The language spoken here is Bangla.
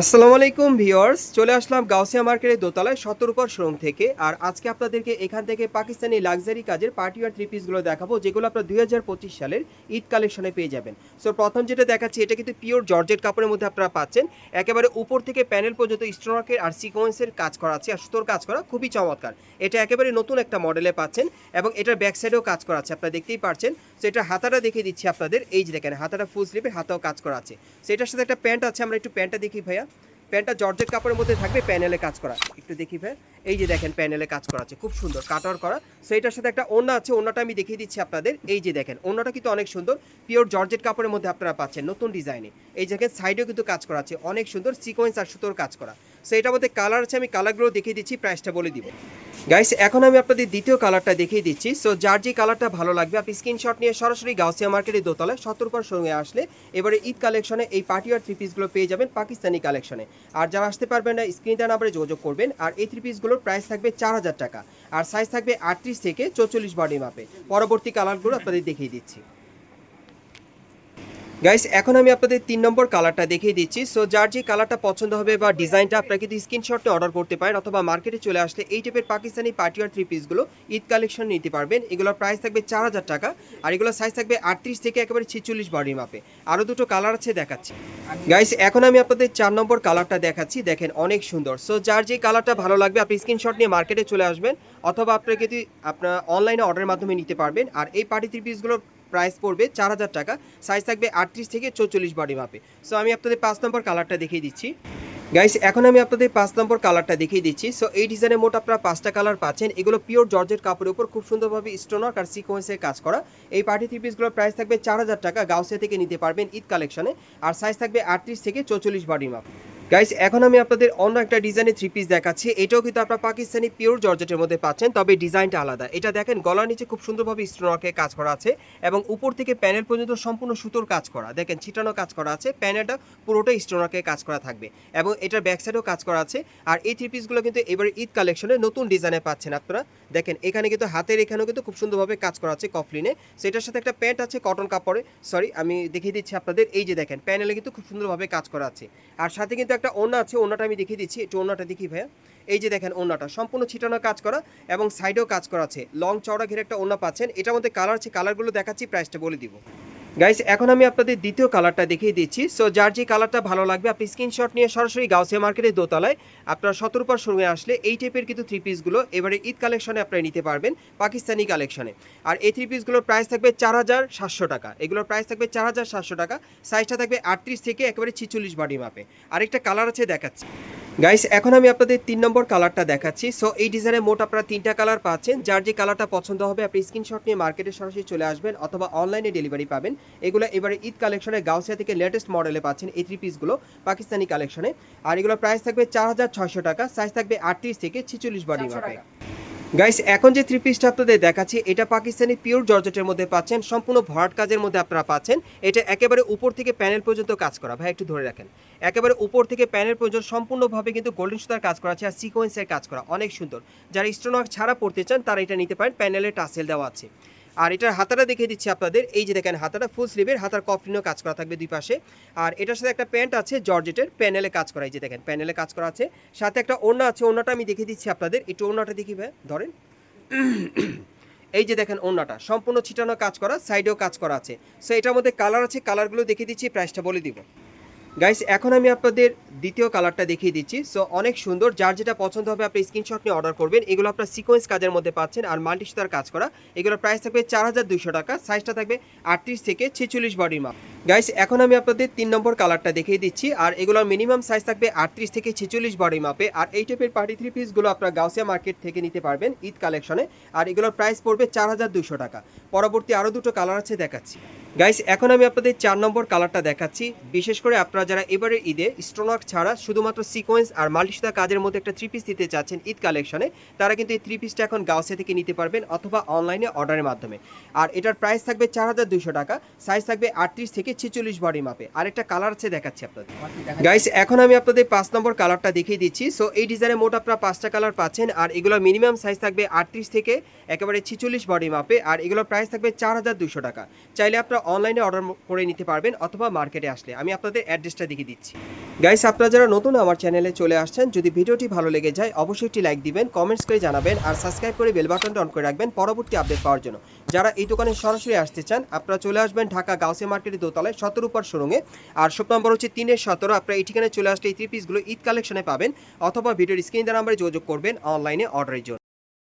আসসালামু আলাইকুম ভিউয়ার্স, চলে আসলাম গাউসিয়া মার্কেটের দোতলায় সতর্কর শোরুম থেকে। আর আজকে আপনাদেরকে এখান থেকে পাকিস্তানি লাক্সারি কাজের পার্টি আর থ্রি পিসগুলো দেখাবো, যেগুলো আপনার দুই হাজার পঁচিশ সালের ঈদ কালেকশনে পেয়ে যাবেন। সো প্রথম যেটা দেখাচ্ছি, এটা কিন্তু পিওর জর্জেট কাপড়ের মধ্যে আপনারা পাচ্ছেন। একেবারে উপর থেকে প্যানেল পর্যন্ত স্টোনাকের আর সিকোয়েন্সের কাজ করা আছে, আর সুতোর কাজ করা খুবই চমৎকার। এটা একেবারে নতুন একটা মডেলে পাচ্ছেন এবং এটার ব্যাক সাইডেও কাজ করা আছে, আপনারা দেখতেই পারছেন। সো এটা হাতাটা দেখিয়ে দিচ্ছি আপনাদের, এই যে দেখেন, হাতাটা ফুল স্লিপের হাতাও কাজ করা আছে। সো এটার সাথে একটা প্যান্ট আছে, আমরা একটু প্যান্টটা দেখি ভাইয়া। প্যান্টটা জর্জেট কাপড়ের মধ্যে থাকবে, প্যানেলে কাজ করা। একটু দেখি ভাই। এই যে দেখেন, প্যানেলে কাজ করা আছে, খুব সুন্দর, কাটার করা। সো এটার সাথে একটা ওনা আছে ওনাটা আমি দেখিয়ে দিচ্ছি আপনাদের। এই যে দেখেন ওনাটা কিন্তু অনেক সুন্দর। পিওর জর্জেট কাপড়ের মধ্যে আপনারা পাচ্ছেন নতুন ডিজাইনে। এই দেখেন, সাইডেও কিন্তু কাজ করা আছে, অনেক সুন্দর, সিকোয়েন্স আর সুতোর কাজ করা। সো এটার মধ্যে কালার আছে, আমি কালারগুলো দেখিয়ে দিচ্ছি প্রাইসটা বলে দিব। গাইস এখন আমি আপনাদের দ্বিতীয় কালারটা দেখিয়ে দিচ্ছি। সো যার যে কালারটা ভালো লাগবে, আপনি স্ক্রিনশট নিয়ে সরাসরি গাউসিয়া মার্কেটের দোতলায় সতর্কর সঙ্গে আসলে এবারে ঈদ কালেকশনে এই পার্টি আর থ্রি পিসগুলো পেয়ে যাবেন পাকিস্তানি কালেকশনে আর যারা আসতে পারবেন না স্ক্রিন স্ক্রিনটা নাম্বারে যোগাযোগ করবেন। আর এই থ্রি পিসগুলোর প্রাইস থাকবে চার হাজার টাকা। আর সাইজ থাকবে আটত্রিশ থেকে চৌচল্লিশ বডি মাপে পরবর্তী কালারগুলো আপনাদের দেখিয়ে দিচ্ছি। গাইস এখন আমি আপনাদের তিন নম্বর কালারটা দেখিয়ে দিচ্ছি। সো যার যে কালারটা পছন্দ হবে বা ডিজাইনটা আপনারা কিন্তু স্ক্রিনশটে অর্ডার করতে পারেন অথবা মার্কেটে চলে আসলে এই টাইপের পাকিস্তানি পার্টি আর থ্রি পিসগুলো ঈদ কালেকশন নিতে পারবেন। এগুলোর প্রাইস থাকবে চার হাজার টাকা আর এগুলোর সাইজ থাকবে আটত্রিশ থেকে একেবারে ছিচল্লিশ বডি মাপে আরও দুটো কালার আছে দেখাচ্ছি। গাইস এখন আমি আপনাদের চার নম্বর কালারটা দেখাচ্ছি। দেখেন, অনেক সুন্দর। সো যার যে কালারটা ভালো লাগবে, আপনি স্ক্রিনশট নিয়ে মার্কেটে চলে আসবেন অথবা আপনারা যদি আপনার অনলাইনে অর্ডারের মাধ্যমে নিতে পারবেন। আর এই পার্টি থ্রি পিসগুলোর প্রাইস পড়বে চার হাজার টাকা। সাইজ থাকবে আটত্রিশ থেকে চৌচল্লিশ বডি মাপে সো আমি আপনাদের পাঁচ নম্বর কালারটা দেখিয়ে দিচ্ছি। গাইস এখন আমি আপনাদের পাঁচ নম্বর কালারটা দেখিয়ে দিচ্ছি। সো এই ডিজাইনের মোট আপনারা পাঁচটা কালার পাচ্ছেন। এগুলো পিওর জর্জের কাপড়ের উপর খুব সুন্দরভাবে স্টোনার আর সিকোয়েন্সের কাজ করা। এই পার্টি থ্রি পিসগুলোর প্রাইস থাকবে চার হাজার টাকা। গাউসিয়া থেকে নিতে পারবেন ঈদ কালেকশনে আর সাইজ থাকবে আটত্রিশ থেকে চৌচল্লিশ বডি মাপ গাইস এখন আমি আপনাদের অন্য একটা ডিজাইনের থ্রি পিস দেখাচ্ছি। এটাও কিন্তু আপনারা পাকিস্তানি পিওর জর্জেটের মধ্যে পাচ্ছেন, তবে ডিজাইনটা আলাদা। এটা দেখেন, গলার নিচে খুব সুন্দরভাবে স্টোনকে কাজ করা আছে এবং উপর থেকে প্যানেল পর্যন্ত সম্পূর্ণ সুতোর কাজ করা। দেখেন, ছিটানো কাজ করা আছে প্যানেলটা পুরোটাই স্টোনকে কাজ করা থাকবে এবং এটার ব্যাক সাইডেও কাজ করা আছে। আর এই থ্রি পিসগুলো কিন্তু এবার ঈদ কালেকশনে নতুন ডিজাইনে পাচ্ছেন আপনারা। দেখেন, এখানে কিন্তু হাতের এখানেও কিন্তু খুব সুন্দরভাবে কাজ করা আছে কফলিনে। সেটার সাথে একটা প্যান্ট আছে কটন কাপড়ে। সরি আমি দেখিয়ে দিচ্ছি আপনাদের। এই যে দেখেন প্যানেলে কিন্তু খুব সুন্দরভাবে কাজ করা আছে। আর সাথে কিন্তু একটা ওনা আছে ওনাটা আমি দেখিয়ে দিচ্ছি। একটু ওনাটা দেখি ভাইয়া। এই যে দেখেন ওনাটা সম্পূর্ণ ছিটানো কাজ করা এবং সাইডেও কাজ করা আছে। লং চওড়া ঘিরে একটা ওনা পাচ্ছেন। এটার মধ্যে কালার আছে কালারগুলো দেখাচ্ছি প্রাইসটা বলে দিব। গাইস এখন আমি আপনাদের দ্বিতীয় কালারটা দেখিয়ে দিচ্ছি। সো যার যে কালারটা ভালো লাগবে, আপনি স্ক্রিনশট নিয়ে সরাসরি গাউসিয়া মার্কেটের দোতলায় আপনার সতর্কর সঙ্গে আসলে এই টাইপের কিন্তু থ্রি পিসগুলো এবারে ঈদ কালেকশনে আপনারা নিতে পারবেন, পাকিস্তানি কালেকশনে আর এই থ্রি পিসগুলোর প্রাইস থাকবে চার হাজার সাতশো টাকা। এগুলোর প্রাইস থাকবে চার হাজার সাতশো টাকা। সাইজটা থাকবে আটত্রিশ থেকে একেবারে ছিচল্লিশ বডি মাপে আরেকটা কালার আছে দেখাচ্ছি। গাইস এখন আমি আপনাদের তিন নম্বর কালারটা দেখাচ্ছি। সো এই ডিজাইনে মোট আপনারা তিনটা কালার পাচ্ছেন। যার যে কালারটা পছন্দ হবে, আপনি স্ক্রিনশট নিয়ে মার্কেটে সরাসরি চলে আসবেন অথবা অনলাইনে ডেলিভারি পাবেন। এগুলো এবারে ঈদ কালেকশনে গাউসিয়া থেকে লেটেস্ট মডেলে পাচ্ছেন এই থ্রি পিসগুলো পাকিস্তানি কালেকশনে আর এগুলো প্রাইস থাকবে চার হাজার ছয়শো টাকা। সাইজ থাকবে আটত্রিশ থেকে ছিচল্লিশ বডি মাপে গাইস এখন যে থ্রি পিসটা আপনাদের দেখাচ্ছি, এটা পাকিস্তানি পিওর জর্জেটের মধ্যে পাচ্ছেন, সম্পূর্ণ ভরাট কাজের মধ্যে আপনারা পাচ্ছেন। এটা একেবারে উপর থেকে প্যানেল পর্যন্ত কাজ করা। ভাই, একটু ধরে রাখেন। একেবারে উপর থেকে প্যানেল পর্যন্ত সম্পূর্ণভাবে কিন্তু গোল্ডেন সুতার কাজ করা আছে আর সিকোয়েন্সের কাজ করা। অনেক সুন্দর। যারা স্টোনওয়ার্ক ছাড়া পড়তে চান, তারা এটা নিতে পারেন। প্যানেলে টাসেল দেওয়া আছে। আর এটার হাতাটা দেখিয়ে দিচ্ছি আপনাদের। এই যে দেখেন, হাতাটা ফুল স্লিভের হাতার কফলিনও কাজ করা থাকবে দুই পাশে। আর এটার সাথে একটা প্যান্ট আছে, জর্জেটের প্যানেলে কাজ করা, এই যে দেখেন প্যানেলে কাজ করা আছে। সাথে একটা ওড়না আছে, ওড়নাটা আমি দেখিয়ে দিচ্ছি আপনাদের। একটু ওড়নাটা দেখি ভাই, ধরেন। এই যে দেখেন ওড়নাটা, সম্পূর্ণ ছিটানো কাজ করা সাইডেও কাজ করা আছে। সো এটার মধ্যে কালার আছে কালারগুলো দেখিয়ে দিচ্ছি প্রাইসটা বলে দিব। গাইস এখন আমি আপনাদের দ্বিতীয় কালারটা দেখিয়ে দিচ্ছি। সো অনেক সুন্দর। যার যেটা পছন্দ হবে, আপনি স্ক্রিনশট নিয়ে অর্ডার করবেন। এগুলো আপনার সিকোয়েন্স কাজের মধ্যে পাচ্ছেন আর মাল্টি সুতার কাজ করা। এগুলোর প্রাইস থাকবে চার হাজার দুইশো টাকা। সাইজটা থাকবে আটত্রিশ থেকে ছেচল্লিশ বডি মাপ গাইস এখন আমি আপনাদের তিন নম্বর কালারটা দেখিয়ে দিচ্ছি। আর এগুলোর মিনিমাম সাইজ থাকবে আটত্রিশ থেকে ছেচল্লিশ বডি মাপে আর এই টাইপের পার্টি থ্রি পিসগুলো আপনার গাউসিয়া মার্কেট থেকে নিতে পারবেন ঈদ কালেকশনে আর এগুলোর প্রাইস পড়বে চার হাজার দুশো টাকা। পরবর্তী আরও দুটো কালার আছে দেখাচ্ছি। গাইস এখন আমি আপনাদের চার নম্বর কালারটা দেখাচ্ছি। বিশেষ করে আপনারা যারা এবারের ঈদে স্টোনওয়ার্ক ছাড়া শুধুমাত্র সিকোয়েন্স আর মাল্টিসুতা কাজের মধ্যে একটা থ্রি পিস দিতে চাচ্ছেন ঈদ কালেকশনে তারা কিন্তু এই থ্রি পিসটা এখন গাউসিয়া থেকে নিতে পারবেন অথবা অনলাইনে অর্ডারের মাধ্যমে। আর এটার প্রাইস থাকবে চার হাজার দুশো টাকা সাইজ থাকবে আটত্রিশ থেকে ছেচল্লিশ বডি মাপে আরেকটা কালার আছে দেখাচ্ছি আপনাদের। গাইস এখন আমি আপনাদের পাঁচ নম্বর কালারটা দেখিয়ে দিচ্ছি। সো এই ডিজাইনে মোট আপনারা পাঁচটা কালার পাচ্ছেন, আর এগুলো মিনিমাম সাইজ থাকবে আটত্রিশ থেকে একেবারে ছেচল্লিশ বডি মাপে আর এগুলোর প্রাইস থাকবে চার হাজার দুশো টাকা। চাইলে আপনারা অনলাইনে অর্ডার করে নিতে পারবেন অথবা মার্কেটে আসলে। আমি আপনাদের অ্যাড্রেসটা দেখিয়ে দিচ্ছি। গাইস আপনারা যারা নতুন আমার চ্যানেলে চলে আসছেন, যদি ভিডিওটি ভালো লেগে যায়, অবশ্যই একটি লাইক দিবেন কমেন্টস করে জানাবেন আর সাবস্ক্রাইব করে বেল বাটনটা অন করে রাখবেন পরবর্তী আপডেট পাওয়ার জন্য। যারা এই দোকানে সরাসরি আসতে চান, আপনারা চলে আসবেন ঢাকা গাউসে মার্কেটের দোতলায় সতেরো উপর শোরুমে। আর শপ নম্বর হচ্ছে তিনের সতেরো। আপনারা এই ঠিকানায় চলে আসলে এই থ্রি পিসগুলো ঈদ কালেকশনে পাবেন অথবা ভিডিওর স্ক্রিন দ্বারা নাম্বারে যোগাযোগ করবেন অনলাইনে অর্ডারের জন্য।